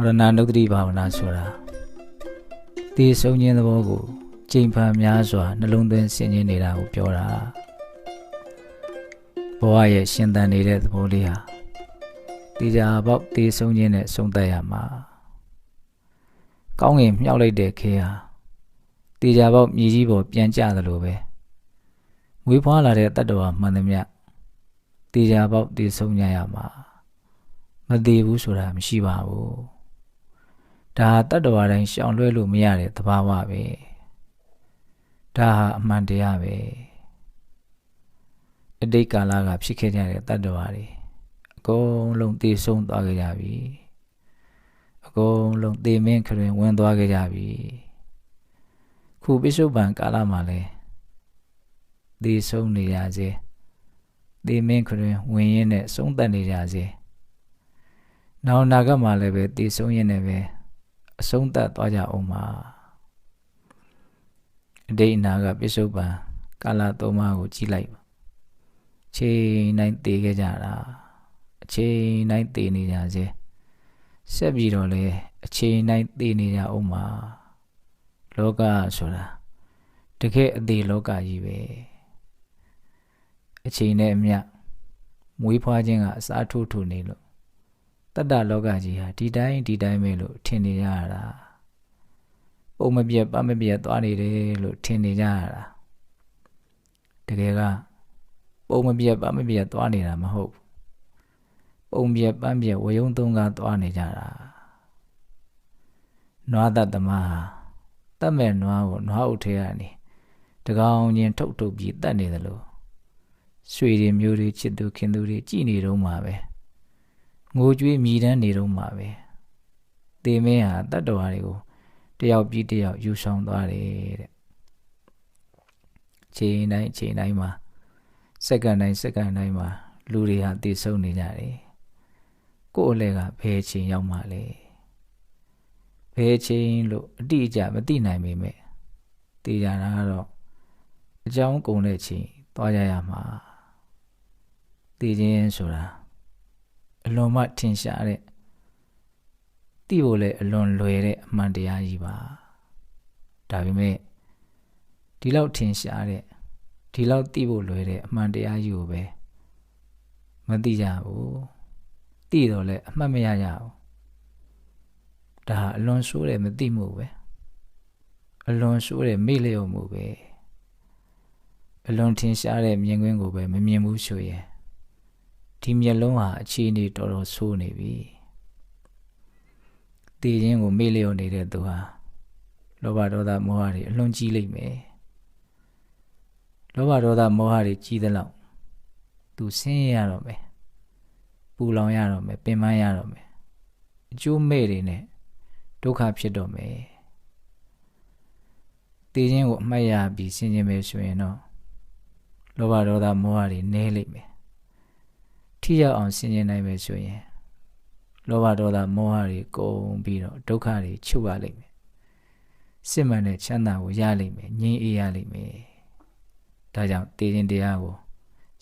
မရဏနုဒ္ဒတိဘာဝနာဆိုတာတည်ဆုံးခြင်းသဘောကိုကြိမ်ဖန်များစွာနှလုံးသွင်းဆင်ခြင်နေတာကိုပြောတာဘဝရဲ့ရှင်သန်နေတဲ့သဘောလေးဟာတည်ကြပေါက်တည်ဆုံးခြင်းနဲ့ဆုံးသက်ရမှာကောင်းငင်မြောက်လိုက်တဲ့ခေဟာတည်ကြပေါက်မြည်ကြီးပေါ်ပြန်ကျသလိုပဲမွေးဖွားလာတဲ့တတ္တဝါမှန်သမျှတည်ကြပေါက်တည်ဆုံးကြရမှာမတည်ဘူးဆိုတာမရှိပါဘူး ဒါတတ္တဝါတိုင်းရှောင်လွှဲလို့မရတဲ့သဘာဝပဲဒါဟာအမှန်တရားပဲအတိတ်ကာလကဖြစ်ခဲ့ကြတဲ့တတ္တဝါတွေအကုန်လုံးတည်ဆုံးသွားကြကြပြီအကုန်လုံးသေမင်းခရင်ဝင်သွားကြကြပြီခုပိစုပန်ကာလမှာလဲတည်ဆုံးနေရစေသေမင်းခရင်ဝင်ရင်းနဲ့ဆုံးသက်နေကြစေနောက်နာကမှာလည်းပဲတည်ဆုံးရင်းနဲ့ပဲ အဆုံးသတ်သွားကြအောင်ပါအတိတ်အနာကပစ္စုပန်ကာလသုံးပါးကိုကြည့်လိုက်ပါချိန်တိုင်းတည်ခဲ့ကြတာအချိန်တိုင်းတည်နေကြစေဆက်ပြီးတော့လေအချိန်တိုင်းတည်နေကြအောင်ပါလောကဆိုတာတကယ်အသေးလောကကြီးပဲအချိန်နဲ့အမျှမွေးဖွားခြင်းကအစားထိုးထိုးနေလို့ တတ္တလောကကြီးဟာဒီတိုင်းဒီတိုင်းပဲလို့ထင်နေကြရတာပုံမပြတ်ပမပြတ်သွားနေတယ်လို့ထင်နေကြရတာတကယ်ကပုံမပြတ်ပမပြတ်သွားနေတာမဟုတ်ပုံပြတ်ပန်းပြတ်ဝယုံသုံးကားသွားနေကြတာနွားတတ်သမားတတ်မဲ့နွားကိုနွားအုပ်ထဲကနေတကောင်ချင်းထုတ်ထုတ်ပြီးတတ်နေတယ်လို့ရွှေတွေမျိုးတွေချစ်သူခင်သူတွေကြည်နေတော့မှာပဲ ငိုကြွေးမြည်တမ်းနေတော့မှာပဲတေမင်းဟာတတ္တဝါတွေကိုတယောက်ပြီးတယောက်ယူဆောင်သွားတယ်တဲ့ချိန်တိုင်းချိန်တိုင်းမှာစက္ကန့်တိုင်းစက္ကန့်တိုင်းမှာလူတွေဟာတည်ဆုံနေကြတယ်ကိုယ့်အလဲကဘယ်ချိန်ရောက်မှလဲဘယ်ချိန်လို့အတိအကျမသိနိုင်ပေမဲ့တည်ကြတာကတော့အကြောင်းကုန်တဲ့ချိန်သွားကြရမှာတည်ခြင်းဆိုတာ အလွန်မှထင်ရှားတဲ့သိဖို့လည်းအလွန်လွယ်တဲ့အမှန်တရားကြီးပါဒါပေမဲ့ဒီလောက်ထင်ရှားတဲ့ဒီလောက်သိဖို့လွယ်တဲ့အမှန်တရားကြီးကိုပဲမသိကြဘူးသိတော့လည်းအမှတ်မရကြဘူးဒါအလွန်ဆိုးတဲ့မသိမှုပဲအလွန်ဆိုးတဲ့မေ့လျော့မှုပဲအလွန်ထင်ရှားတဲ့မြင်ကွင်းကိုပဲမမြင်ဘူးဆိုရင် ဒီမျက်လုံးဟာအခြေအနေတော်တော်ဆိုးနေပြီတည်ခြင်းကိုမေ့လျော့နေတဲ့သူဟာလောဘဒေါသမောဟတွေအလွန်ကြီးလိမ့်မယ်လောဘဒေါသမောဟတွေကြီးသလောက်သူဆင်းရဲရတော့မယ်ပူလောင်ရတော့မယ်ပင်ပန်းရတော့မယ်အကျိုးမဲ့တွေနဲ့ဒုက္ခဖြစ်တော့မယ်တည်ခြင်းကိုအမှတ်ရပြီးဆင်ခြင်မယ်ဆိုရင်တော့လောဘဒေါသမောဟတွေနည်းလိမ့်မယ် ထိရောက်အောင်ဆင်ခြင်နိုင်မယ်ဆိုရင်လောဘဒေါသမောဟတွေကုန်ပြီးတော့ဒုက္ခတွေချုပ်ရလိမ့်မယ်စစ်မှန်တဲ့ချမ်းသာကိုရလိမ့်မယ်ငြိမ်းအေးရလိမ့်မယ်ဒါကြောင့်တည်ခြင်းတရားကို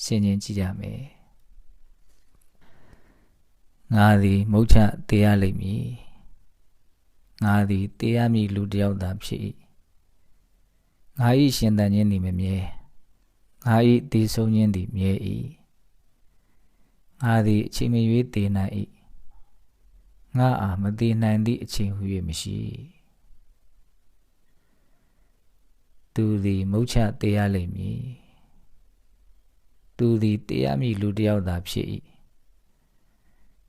ဆင်ခြင်ကြည့်ကြမယ်ငါသည်မုတ်ချတရားလိမ့်မည်ငါသည်တရားမည်လူတယောက်သာဖြစ်၏ငါ၏ရှင်သန်ခြင်းသည်မမြဲငါ၏တည်ဆုံးခြင်းသည်မြဲ၏ ငါသည်အချိန်မရွေးတည်နိုင်၏ငါအားမတည်နိုင်သည့်အချိန်ဟူ၍မရှိသူသည်မုတ်ချတရားလိမ့်မည်သူသည်တရားမည်လူတယောက်သာဖြစ်၏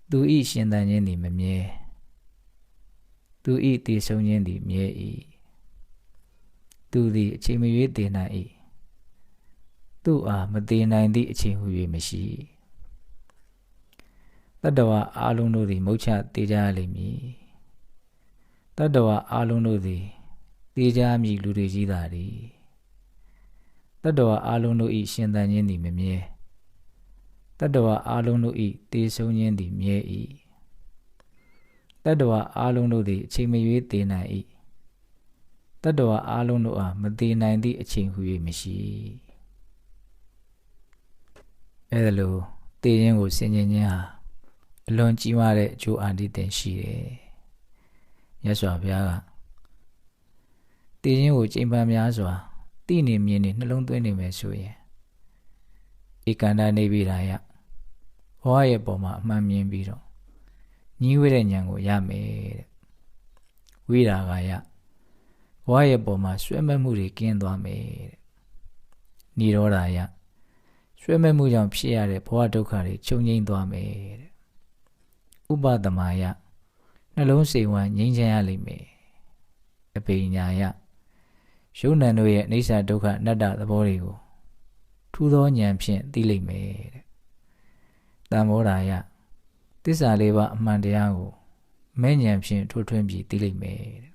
သူ၏ရှင်သန်ခြင်းသည်မမြဲသူ၏တည်ဆုံးခြင်းသည်မြဲ၏သူသည်အချိန်မရွေးတည်နိုင်၏သူအားမတည်နိုင်သည့်အချိန်ဟူ၍မရှိ တတ္တဝါအလုံးတို့သည်မုတ်ချတေးကြလိမ့်မည်တတ္တဝါအလုံးတို့သည်တေးကြမည်လူတွေကြီးသာသည်တတ္တဝါအလုံးတို့၏ရှင်သန်ခြင်းသည်မမြဲတတ္တဝါအလုံးတို့၏တေဆုံးခြင်းသည်မြဲ၏တတ္တဝါအလုံးတို့သည်အချိန်မရွေးတည်နိုင်၏တတ္တဝါအလုံးတို့အားမတည်နိုင်သည့်အချိန်ဟု၍မရှိအဲဒါလိုတည်ခြင်းကိုဆင်ခြင်ခြင်းဟာ အလွန်ကြီးမားတဲ့အကျိုးအာနိသင်ရှိတယ်မြတ်စွာဘုရားကတည်ခြင်းကိုချိန်ပန်များစွာသိနေမြင်နေနှလုံးသွင်းနေမယ်ဆိုရင်ဧကန္တနေပြီတာယဘဝရဲ့ပုံမှာအမှန်မြင်ပြီးတော့ညီးဝဲတဲ့ဉာဏ်ကိုရမယ်တဲ့ဝိရာဂယဘဝရဲ့ပုံမှာဆွဲမဲ့မှုတွေကင်းသွားမယ်တဲ့និရောဓယဆွဲမဲ့မှုကြောင့်ဖြစ်ရတဲ့ဘဝဒုက္ခတွေချုပ်ငြိမ်းသွားမယ်တဲ့ ဥပဒမာယနှလုံးစိမ်ဝမ်းငြိမ်းချမ်းရလိမ့်မယ်အပိညာယယုံနံတို့ရဲ့အိဋ္ဌဒုက္ခအနတ္တသဘောတွေကိုထူသောဉာဏ်ဖြင့်သိလိမ့်မယ်တဲ့တံမောဓာယသစ္စာလေးပါးအမှန်တရားကိုမဲ့ဉာဏ်ဖြင့်ထိုးထွင်းပြီးသိလိမ့်မယ်တဲ့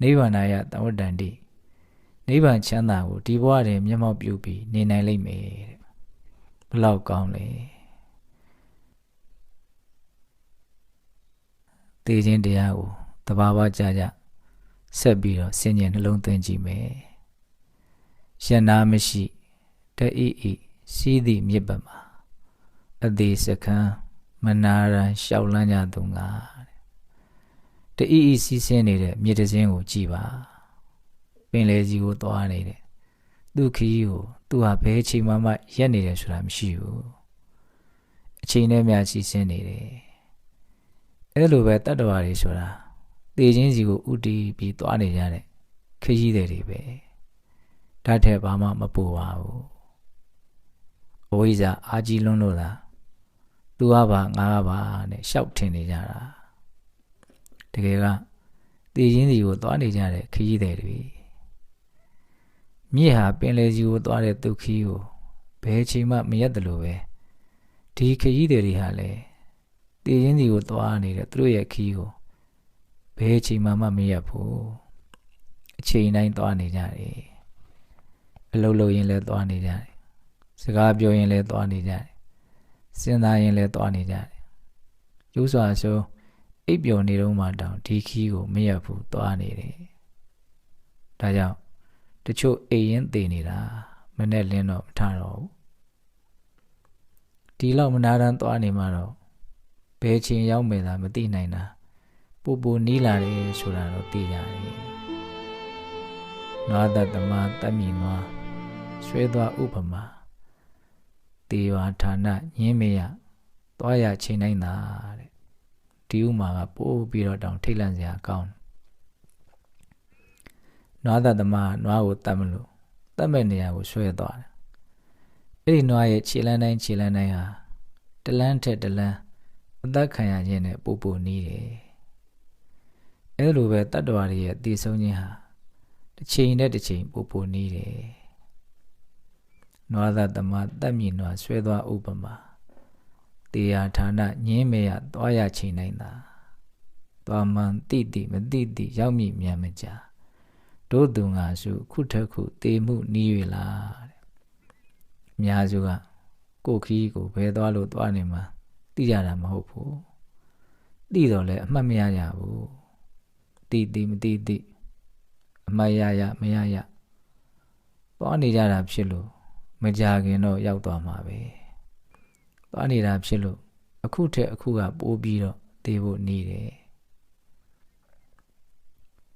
နိဗ္ဗာန်ယတဝတ္တန္တိနိဗ္ဗာန်ချမ်းသာကိုဒီဘဝတွင်မျက်မှောက်ပြုပြီးနေနိုင်လိမ့်မယ်တဲ့ဘလောက်ကောင်းလဲ သိခြင်းတရားကိုတဘာဝကြကြဆက်ပြီးတော့ဆင်ញင်နှလုံးသွင်းကြည့်မယ်ယန္နာမရှိတအိအိစီးသည့်မြစ်ပမှာအသေးစခန်းမနာရန်ရှောက်လန်းကြသူငါတဲ့တအိအိစီးဆင်းနေတဲ့မြစ်တစင်းကိုကြည်ပါပင်လေကြီးကိုသွားနေတဲ့သူခီးကိုသူဟာဘဲချိန်မှမှရက်နေတယ်ဆိုတာမရှိဘူးအချိန်နဲ့များစီးဆင်းနေတယ် အဲ့လိုပဲတတ္တဝါတွေဆိုတာတေချင်းစီကိုဥတီးပြီးသွားနေကြတဲ့ခကြီးတွေတွေပဲဓာတ်ထဲဘာမှမပူပါဘူးအဝိဇ္ဇာအာကြီးလွန်းလို့လားသူကပါငါကပါနဲ့ရှောက်ထင်နေကြတာတကယ်ကတေချင်းစီကိုသွားနေကြတဲ့ခကြီးတွေတွေမြစ်ဟာပင်လယ်စီကိုသွားတဲ့ဒုက္ခီကိုဘယ်ချိန်မှမရက်တယ်လို့ပဲဒီခကြီးတွေဟာလည်း တေချင်းစီကိုသွားနေတဲ့သူတို့ရဲ့ခီးကိုဘယ်ချိန်မှမမရက်ဘူးအချိန်တိုင်းသွားနေကြတယ်အလုပ်လုပ်ရင်လည်းသွားနေကြတယ်စကားပြောရင်လည်းသွားနေကြတယ်စဉ်းစားရင်လည်းသွားနေကြတယ်ကျိုးစွာဆိုအိပ်ပျော်နေတော့မှတောင်ဒီခီးကိုမရက်ဘူးသွားနေတယ်ဒါကြောင့်တချို့အိမ်ရင်တည်နေတာမနဲ့လင်းတော့မထတော့ဘူးဒီလောက်မနာတမ်းသွားနေမှတော့ ဘယ်ချိန်ရောက်မယ်သာမသိနိုင်တာပူပူနီးလာတယ်ဆိုတာတော့သိကြတယ်နွားတသမတတ်မြင်နွားရွှဲသွားဥပမာတေဝါဌာနညင်းမရသွားရချိန်နိုင်တာတဲ့ဒီဥမာကပို့ပြီးတော့တောင်ထိတ်လန့်စရာကောင်းနွားတသမနွားကိုတတ်မလို့တတ်မဲ့နေရာကိုရွှဲသွားတယ်အဲ့ဒီနွားရဲ့ခြေလန်းတိုင်းခြေလန်းတိုင်းဟာတလန်းထက်တလန်း အသက်ခံရခြင်းနဲ့ပူပူနီးတယ်အဲလိုပဲတတ္တဝါတွေရဲ့တည်ဆုံးခြင်းဟာတစ်ချိန်နဲ့တစ်ချိန်ပူပူနီးတယ်နွားသသမတက်မြင့်နွားဆွဲသွားဥပမာတေယာဌာနညင်းမေရသွားရချိန်နိုင်တာသွားမှန်တိတိမတိတိရောက်မြမြန်မကြတို့သူငါစုခုထခုတေမှုနီးရလားတဲ့အများစုကကိုခီးကိုဘယ်သွားလို့သွားနေမှာ သိကြတာမဟုတ်ဘူးသိတော့လည်းအမှတ်မရကြဘူးသိသိမသိသိအမှတ်ရရမရရသွားနေကြတာဖြစ်လို့မကြခင်တော့ရောက်သွားမှာပဲသွားနေတာဖြစ်လို့အခုထက်အခုကပိုးပြီးတော့သိဖို့နေတယ်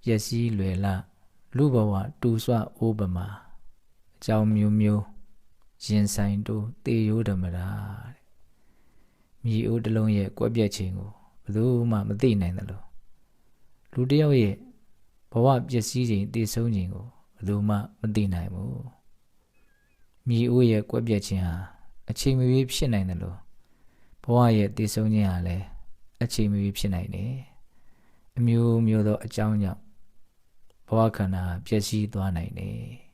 ပျက်စီးလွယ်လာလူဘဝတူဆွအိုးပမာအကြောင်းမျိုးမျိုးရင်ဆိုင်တို့တေရိုးဓမ္မတာတဲ့ မြေအိုးတစ်လုံးရဲ့ကွက်ပြက်ခြင်းကိုဘယ်သူမှမသိနိုင်တယ်လို့လူတစ်ယောက်ရဲ့ဘဝပျက်စီးခြင်းတည်ဆုံးခြင်းကိုဘယ်သူမှမသိနိုင်ဘူးမြေအိုးရဲ့ကွက်ပြက်ခြင်းဟာအချိန်မရွေးဖြစ်နိုင်တယ်လို့ဘဝရဲ့တည်ဆုံးခြင်းဟာလည်းအချိန်မရွေးဖြစ်နိုင်တယ်အမျိုးမျိုးသောအကြောင်းကြောင့်ဘဝခန္ဓာပျက်စီးသွားနိုင်တယ်